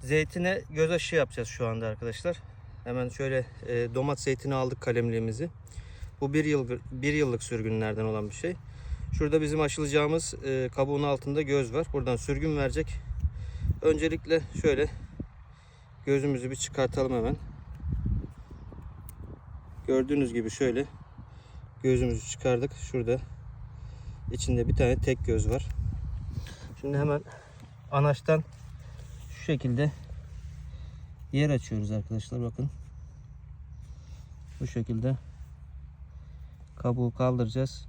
Zeytine göz aşı yapacağız şu anda arkadaşlar. Hemen şöyle e, domat zeytini aldık kalemliğimizi. Bu bir, yıl, bir yıllık sürgünlerden olan bir şey. Şurada bizim aşılayacağımız e, kabuğun altında göz var. Buradan sürgün verecek. Öncelikle şöyle gözümüzü bir çıkartalım hemen. Gördüğünüz gibi şöyle gözümüzü çıkardık. Şurada içinde bir tane tek göz var. Şimdi hemen anaçtan şekilde yer açıyoruz arkadaşlar bakın. Bu şekilde kabuğu kaldıracağız.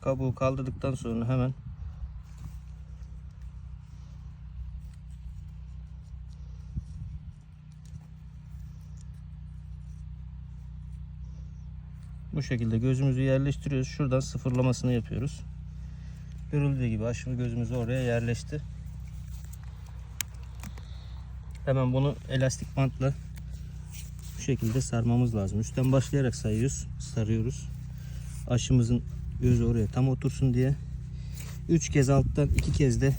Kabuğu kaldırdıktan sonra hemen Bu şekilde gözümüzü yerleştiriyoruz. Şuradan sıfırlamasını yapıyoruz. Görüldüğü gibi aşımı gözümüzü oraya yerleşti. Hemen bunu elastik bantla bu şekilde sarmamız lazım. Üstten başlayarak sayıyoruz, sarıyoruz. Aşımızın gözü oraya tam otursun diye. 3 kez alttan 2 kez de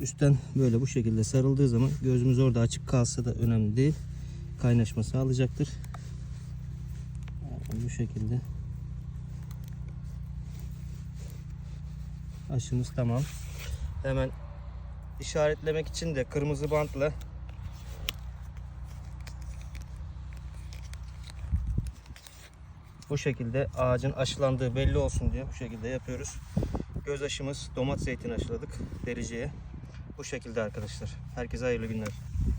üstten böyle bu şekilde sarıldığı zaman gözümüz orada açık kalsa da önemli değil. Kaynaşma sağlayacaktır. Bu şekilde. Aşımız tamam. Hemen işaretlemek için de kırmızı bantla bu şekilde ağacın aşılandığı belli olsun diye bu şekilde yapıyoruz. Göz aşımız domat zeytini aşıladık dericeye. Bu şekilde arkadaşlar. Herkese hayırlı günler.